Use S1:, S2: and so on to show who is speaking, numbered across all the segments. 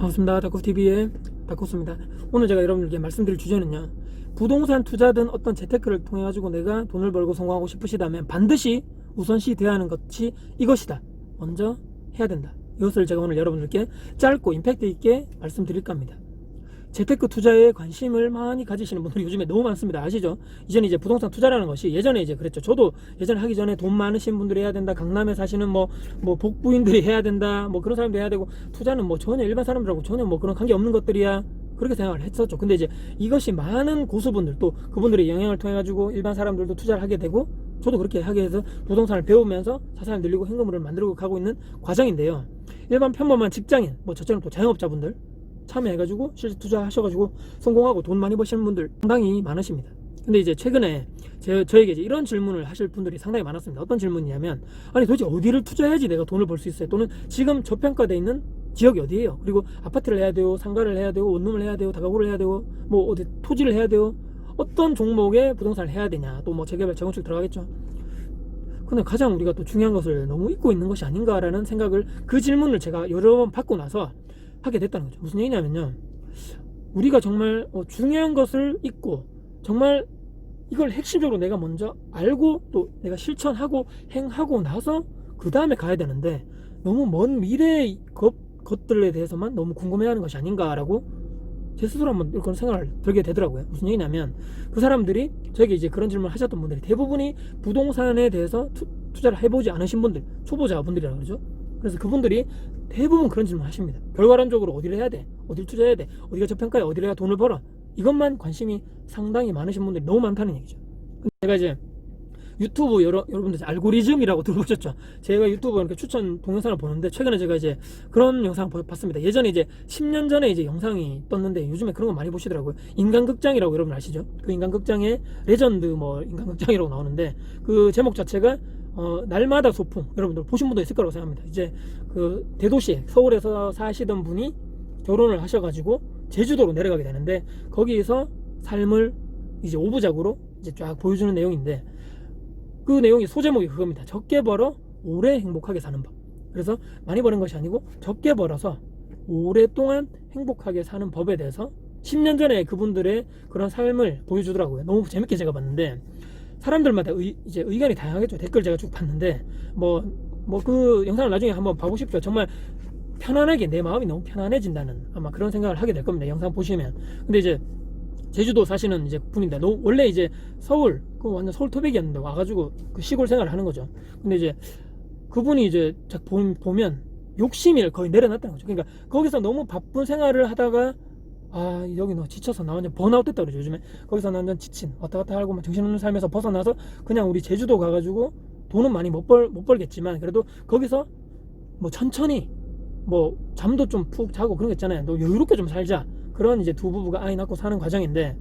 S1: 반갑습니다. 다쿠TV의 다쿠스입니다. 오늘 제가 여러분들께 말씀드릴 주제는요. 부동산 투자든 어떤 재테크를 통해 가지고 내가 돈을 벌고 성공하고 싶으시다면 반드시 우선시 되어야 하는 것이 이것이다. 먼저 해야 된다. 이것을 제가 오늘 여러분들께 짧고 임팩트 있게 말씀드릴까 합니다. 재테크 투자에 관심을 많이 가지시는 분들이 요즘에 너무 많습니다. 아시죠? 이전에 이제 부동산 투자라는 것이 예전에 이제 그랬죠. 저도 예전에 하기 전에 돈 많으신 분들이 해야 된다. 강남에 사시는 뭐, 뭐 복부인들이 해야 된다. 뭐 그런 사람들이 해야 되고 투자는 뭐 전혀 일반 사람들하고 전혀 뭐 그런 관계 없는 것들이야. 그렇게 생각을 했었죠. 근데 이제 이것이 많은 고수분들 또 그분들의 영향을 통해 가지고 일반 사람들도 투자를 하게 되고 저도 그렇게 하게 해서 부동산을 배우면서 자산을 늘리고 현금을 만들고 가고 있는 과정인데요. 일반 평범한 직장인, 뭐 저처럼 또 자영업자분들 참여해가지고 실제 투자하셔가지고 성공하고 돈 많이 버시는 분들 상당히 많으십니다. 근데 이제 최근에 제, 저에게 이제 이런 질문을 하실 분들이 상당히 많았습니다. 어떤 질문이냐면 아니 도대체 어디를 투자해야지 내가 돈을 벌 수 있어요? 또는 지금 저평가돼 있는 지역이 어디예요? 그리고 아파트를 해야 돼요, 상가를 해야 돼요, 원룸을 해야 돼요, 다가구를 해야 돼요, 뭐 어디 토지를 해야 돼요? 어떤 종목의 부동산을 해야 되냐? 또 뭐 재개발, 재건축 들어가겠죠. 근데 가장 우리가 또 중요한 것을 너무 잊고 있는 것이 아닌가라는 생각을 그 질문을 제가 여러 번 받고 나서 하게 됐다는 거죠. 무슨 얘기냐면요. 우리가 정말 어, 중요한 것을 잊고 정말 이걸 핵심적으로 내가 먼저 알고 또 내가 실천하고 행하고 나서 그 다음에 가야 되는데 너무 먼 미래의 것, 것들에 대해서만 너무 궁금해하는 것이 아닌가라고 제 스스로 한번 그런 생각을 들게 되더라고요. 무슨 얘기냐면 그 사람들이 저에게 이제 그런 질문을 하셨던 분들이 대부분이 부동산에 대해서 투, 투자를 해보지 않으신 분들, 초보자분들이라고 그러죠. 그래서 그분들이 대부분 그런 질문 하십니다. 결과론적으로 어디를 해야 돼? 어디를 투자해야 돼? 어디가 저평가에 어디를 해야 돈을 벌어? 이것만 관심이 상당히 많으신 분들이 너무 많다는 얘기죠. 제가 이제 유튜브 여러, 여러분들 알고리즘이라고 들어보셨죠? 제가 유튜브 이렇게 추천 동영상을 보는데 최근에 제가 이제 그런 영상을 보- 봤습니다. 예전에 이제 10년 전에 이제 영상이 떴는데 요즘에 그런 거 많이 보시더라고요. 인간극장이라고 여러분 아시죠? 그 인간극장에 레전드 뭐 인간극장이라고 나오는데 그 제목 자체가 어, 날마다 소풍 여러분들 보신 분도 있을 거라고 생각합니다. 이제 그 대도시 서울에서 사시던 분이 결혼을 하셔가지고 제주도로 내려가게 되는데 거기에서 삶을 이제 오부작으로 이제 쫙 보여주는 내용인데 그 내용이 소제목이 그겁니다. 적게 벌어 오래 행복하게 사는 법. 그래서 많이 버는 것이 아니고 적게 벌어서 오랫동안 행복하게 사는 법에 대해서 10년 전에 그분들의 그런 삶을 보여주더라고요. 너무 재밌게 제가 봤는데 사람들마다 의, 이제 의견이 다양하겠죠. 댓글 제가 쭉 봤는데 뭐 뭐 그 영상을 나중에 한번 봐보십시오. 정말 편안하게 내 마음이 너무 편안해진다는 아마 그런 생각을 하게 될 겁니다. 영상 보시면. 근데 이제 제주도 사시는 이제 분인데 너 원래 이제 서울 그 완전 서울 토백이었는데 와가지고 그 시골 생활을 하는 거죠. 근데 이제 그분이 이제 딱 보- 보면 욕심을 거의 내려놨다는 거죠. 그러니까 거기서 너무 바쁜 생활을 하다가 아 여기 너 지쳐서 나 완전 번아웃 됐다 그러죠 요즘에 거기서 나 완전 지친 왔다 갔다 하고 막 정신없는 삶에서 벗어나서 그냥 우리 제주도 가가지고 돈은 많이 못 벌 못 벌겠지만 그래도 거기서 뭐 천천히 뭐 잠도 좀 푹 자고 그런 거 있잖아요. 너 여유롭게 좀 살자. 그런 이제 두 부부가 아이 낳고 사는 과정인데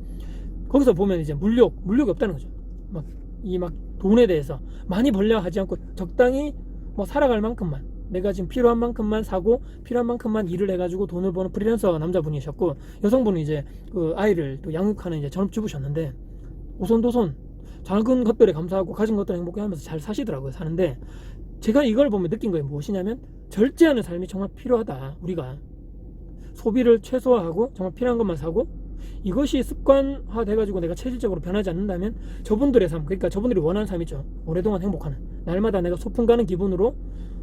S1: 거기서 보면 이제 물욕 물욕이 없다는 거죠. 막 이막 돈에 대해서 많이 벌려 하지 않고 적당히 뭐 살아갈 만큼만 내가 지금 필요한 만큼만 사고 필요한 만큼만 일을 해가지고 돈을 버는 프리랜서 남자분이셨고 여성분은 이제 그 아이를 또 양육하는 이제 전업주부셨는데 오손도손 작은 것들에 감사하고 가진 것들에 행복해하면서 잘 사시더라고요 사는데. 제가 이걸 보면 느낀 거예요. 무엇이냐면 절제하는 삶이 정말 필요하다 우리가. 소비를 최소화하고 정말 필요한 것만 사고 이것이 습관화 돼가지고 내가 체질적으로 변하지 않는다면 저분들의 삶 그러니까 저분들이 원하는 삶이죠. 오랫동안 행복하는. 날마다 내가 소풍 가는 기분으로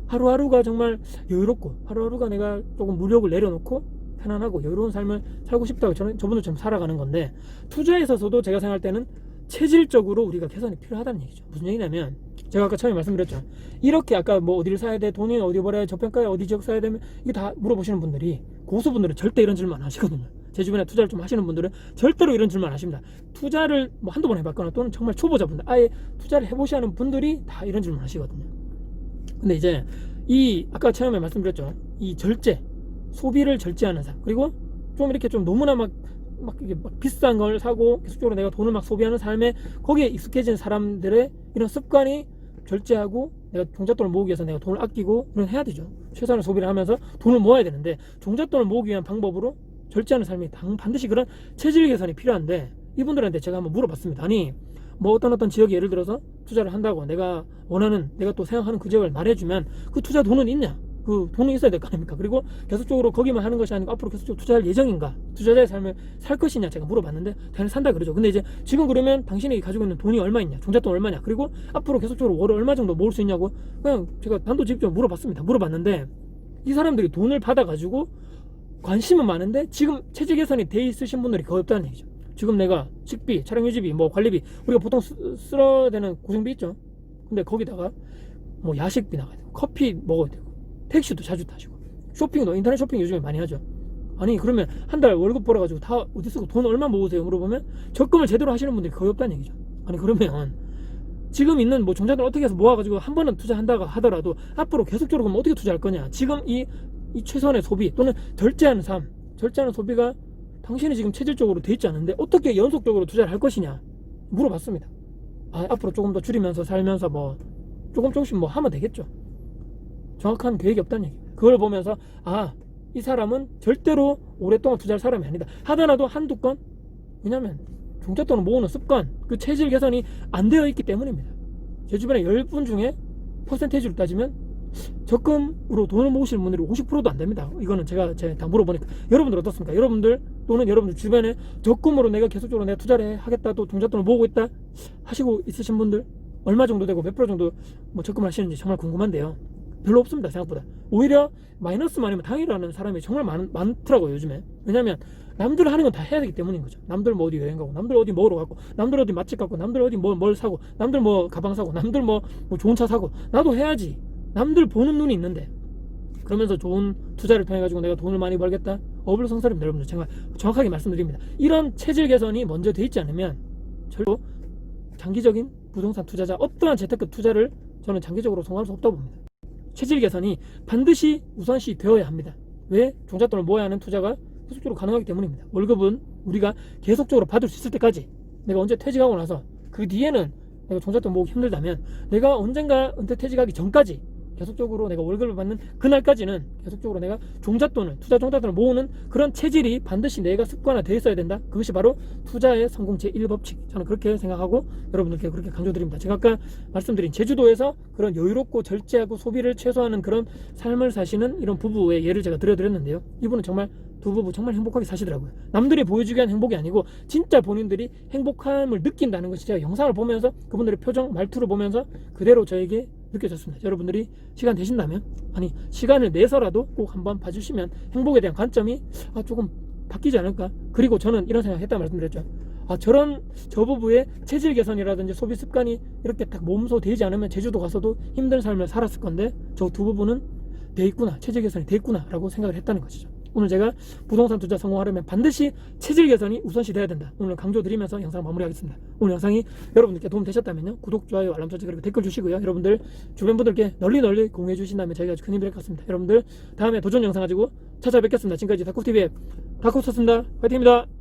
S1: 하루하루가 정말 여유롭고 하루하루가 내가 조금 무력을 내려놓고 편안하고 여유로운 삶을 살고 싶다고 저는 저분들처럼 살아가는 건데 투자에 있어서도 제가 생각할 때는 체질적으로 우리가 개선이 필요하다는 얘기죠. 무슨 얘기냐면 제가 아까 처음에 말씀드렸죠. 이렇게 아까 뭐 어디를 사야 돼 돈이 어디 벌어야 저평가에 어디 지역 사야 되면 이게 다 물어보시는 분들이 고수분들은 절대 이런 질문 안 하시거든요. 제 주변에 투자를 좀 하시는 분들은 절대로 이런 질문 안 하십니다. 투자를 뭐 한두 번 해봤거나 또는 정말 초보자분들 아예 투자를 해보시는 분들이 다 이런 질문 하시거든요 근데 이제 이 아까 처음에 말씀드렸죠. 이 절제 소비를 절제하는 삶. 그리고 좀 이렇게 좀 너무나 막, 막, 이게 막 비싼 걸 사고 계속적으로 내가 돈을 막 소비하는 삶에 거기에 익숙해진 사람들의 이런 습관이 절제하고 내가 종잣돈을 모으기 위해서 내가 돈을 아끼고 이런 해야 되죠. 최소한의 소비를 하면서 돈을 모아야 되는데 종잣돈을 모으기 위한 방법으로 절제하는 삶이 당, 반드시 그런 체질 개선이 필요한데 이분들한테 제가 한번 물어봤습니다. 아니 뭐 어떤 어떤 지역에 예를 들어서 투자를 한다고 내가 원하는 내가 또 생각하는 그 지역을 말해주면 그 투자 돈은 있냐 그 돈이 있어야 될 거 아닙니까? 그리고 계속적으로 거기만 하는 것이 아니고 앞으로 계속적으로 투자할 예정인가? 투자자의 삶을 살 것이냐 제가 물어봤는데 당연히 산다 그러죠. 근데 이제 지금 그러면 당신이 가지고 있는 돈이 얼마 있냐? 종잣돈 얼마냐? 그리고 앞으로 계속적으로 월에 얼마 정도 모을 수 있냐고 그냥 제가 단도직입적으로 물어봤습니다. 물어봤는데 이 사람들이 돈을 받아가지고 관심은 많은데 지금 체질 개선이 돼 있으신 분들이 거의 없다는 얘기죠. 지금 내가 식비, 차량 유지비, 뭐 관리비 우리가 보통 쓰, 쓸어야 되는 고정비 있죠. 근데 거기다가 뭐 야식비 나가야 되고 커피 먹어야 되고 택시도 자주 타시고 쇼핑도 인터넷 쇼핑 요즘에 많이 하죠. 아니 그러면 한 달 월급 벌어가지고 다 어디 쓰고 돈 얼마 모으세요 물어보면 적금을 제대로 하시는 분들이 거의 없다는 얘기죠. 아니 그러면 지금 있는 뭐 종잣돈 어떻게 해서 모아가지고 한 번은 투자한다고 하더라도 앞으로 계속적으로 그럼 어떻게 투자할 거냐? 지금 이, 이 최선의 소비 또는 절제하는 삶, 절제하는 소비가 당신이 지금 체질적으로 돼 있지 않은데 어떻게 연속적으로 투자를 할 것이냐 물어봤습니다. 아, 앞으로 조금 더 줄이면서 살면서 뭐 조금 조금씩 뭐 하면 되겠죠. 정확한 계획이 없다는 얘기입니다. 그걸 보면서 아, 이 사람은 절대로 오랫동안 투자할 사람이 아니다. 하더라도 한두 건 왜냐면 종잣돈을 모으는 습관, 그 체질 개선이 안 되어 있기 때문입니다. 제 주변에 10분 중에 퍼센테이지로 따지면 적금으로 돈을 모으시는 분들이 50%도 안 됩니다. 이거는 제가 다 물어보니까 여러분들 어떻습니까? 여러분들 또는 여러분들 주변에 적금으로 내가 계속적으로 내가 투자를 하겠다 또 종잣돈을 모으고 있다 하시고 있으신 분들 얼마 정도 되고 몇 프로 정도 뭐 적금을 하시는지 정말 궁금한데요. 별로 없습니다 생각보다 오히려 마이너스만 아니면 당일하는 사람이 정말 많, 많더라고요 요즘에 왜냐면 남들 하는 건 다 해야 되기 때문인 거죠 남들 뭐 어디 여행 가고 남들 어디 먹으러 가고 남들 어디 맛집 가고 남들 어디 뭐, 뭘 사고 남들 뭐 가방 사고 남들 뭐, 뭐 좋은 차 사고 나도 해야지 남들 보는 눈이 있는데 그러면서 좋은 투자를 통해 가지고 내가 돈을 많이 벌겠다 어불성설입니다 여러분들 정말 정확하게 말씀드립니다 이런 체질 개선이 먼저 돼 있지 않으면 절로 장기적인 부동산 투자자 어떠한 재테크 투자를 저는 장기적으로 성공할 수 없다고 봅니다 체질 개선이 반드시 우선시 되어야 합니다. 왜? 종잣돈을 모아야 하는 투자가 계속적으로 가능하기 때문입니다. 월급은 우리가 계속적으로 받을 수 있을 때까지 내가 언제 퇴직하고 나서 그 뒤에는 내가 종잣돈 모으기 힘들다면 내가 언젠가 은퇴 퇴직하기 전까지 계속적으로 내가 월급을 받는 그날까지는 계속적으로 내가 종잣돈을 투자 종잣돈을 모으는 그런 체질이 반드시 내가 습관화되어 있어야 된다. 그것이 바로 투자의 성공 제1법칙. 저는 그렇게 생각하고 여러분들께 그렇게 강조드립니다. 제가 아까 말씀드린 제주도에서 그런 여유롭고 절제하고 소비를 최소화하는 그런 삶을 사시는 이런 부부의 예를 제가 들어드렸는데요. 이분은 정말 두 부부 정말 행복하게 사시더라고요. 남들이 보여주기 위한 행복이 아니고 진짜 본인들이 행복함을 느낀다는 것이 제가 영상을 보면서 그분들의 표정, 말투를 보면서 그대로 저에게 느껴졌습니다. 여러분들이 시간 되신다면 아니 시간을 내서라도 꼭 한번 봐주시면 행복에 대한 관점이 아, 조금 바뀌지 않을까. 그리고 저는 이런 생각했다 말씀드렸죠. 아 저런 저 부부의 체질 개선이라든지 소비 습관이 이렇게 딱 몸소 되지 않으면 제주도 가서도 힘든 삶을 살았을 건데 저 두 부부는 돼 있구나 체질 개선이 돼 있구나라고 생각을 했다는 것이죠. 오늘 제가 부동산 투자 성공하려면 반드시 체질 개선이 우선시 돼야 된다. 오늘 강조드리면서 영상 마무리하겠습니다. 오늘 영상이 여러분들께 도움 되셨다면요. 구독, 좋아요, 알람 설정 그리고 댓글 주시고요. 여러분들 주변 분들께 널리 널리 공유해 주신다면 저희가 아주 큰 힘이 될 것 같습니다. 여러분들 다음에 도전 영상 가지고 찾아뵙겠습니다. 지금까지 다쿠TV의 다쿠였습니다. 화이팅입니다.